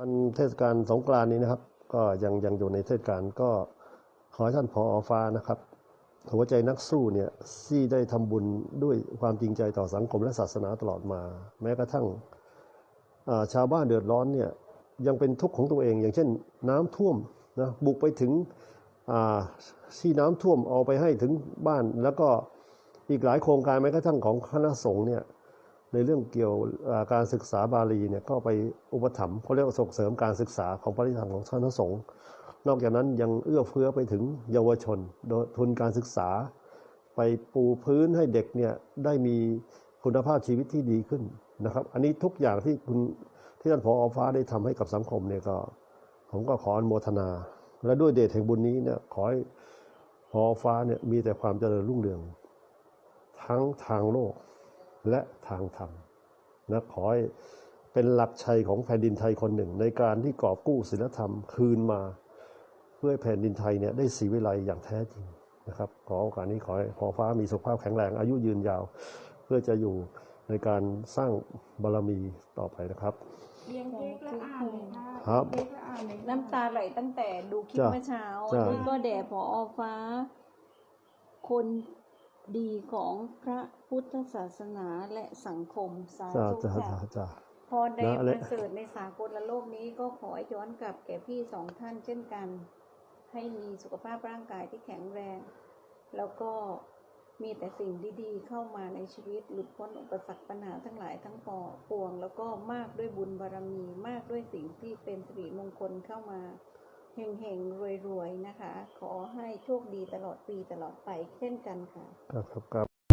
วันเทศกาลสงกรานนี้นะครับ ก็ยังยังอยู่ในเทศกาลก็ขอท่านผอฟ้านะครับ หัวใจนักสู้เนี่ยที่ได้ทำบุญด้วยความจริงใจต่อสังคมและศาสนาตลอดมา แม้กระทั่งาชาวบ้านเดือดร้อนเนี่ยยังเป็นทุกข์ของตัวเอง อย่างเช่น น้ำท่วมนะบุกไปถึงที่น้ำท่วมเอาไปให้ถึงบ้าน แล้วก็อีกหลายโครงการแม้กระทั่งของคณะสงฆ์เนี่ย ในเรื่องเกี่ยวกับการศึกษาบาลีเนี่ยก็ไปอุปถัมภ์เขาเรียกว่าส่งเสริมการศึกษาของพระธิธรรมของคณะสงฆ์นอกจากนั้นยังเอื้อเฟื้อไปถึงเยาวชนโดยทุนการศึกษา ไปปูพื้นให้เด็กเนี่ยได้มีคุณภาพชีวิตที่ดีขึ้นนะครับ อันนี้ทุกอย่างที่คุณที่ท่านผอฟ้าได้ทำให้กับสังคมเนี่ยก็ผมก็ขออนุโมทนา และด้วยเดชแห่งบุญนี้เนี่ยขอให้ผอฟ้าเนี่ยมีแต่ความเจริญรุ่งเรือง ทั้งทางโลก และทางธรรมนะขอให้เป็นหลักชัยของแผ่นดินไทยคนหนึ่ง ในการที่กอบกู้ศีลธรรมคืนมา เพื่อให้แผ่นดินไทยเนี่ยได้ศรีวิไลอย่างแท้จริงนะครับ ขอโอกาสนี้ขอให้พอฟ้ามีสุขภาพแข็งแรงอายุยืนยาว เพื่อจะอยู่ในการสร้างบารมีต่อไปนะครับเลี้ยงเค้กและอ่านเลยค่ะครับเค้กและอ่านเลยค่ะน้ำตาไหลตั้งแต่ดูคลิปจ้ะเมื่อเช้าจ้ะอันนี้ก็แด่พอฟ้า คน ดีของพระพุทธศาสนาและสังคมสาจ้าธุจ้าค่ะจ้าจ้าพรในนะและประเสริฐในสากลโลกนี้ก็ขอให้ย้อนกลับแก่พี่สองท่านเช่นกัน ให้มีสุขภาพร่างกายที่แข็งแรง แล้วก็มีแต่สิ่งดีๆ เข้ามาในชีวิตหลุดพ้นอุปสรรคปัญหาทั้งหลายทั้งปวงปวง แล้วก็มากด้วยบุญบารมีมากด้วยสิ่งที่เป็นสิริมงคลเข้ามา เฮงๆ รวย ๆ นะคะ ขอให้โชคดีตลอดปีตลอดไปเช่นกันค่ะครับครับ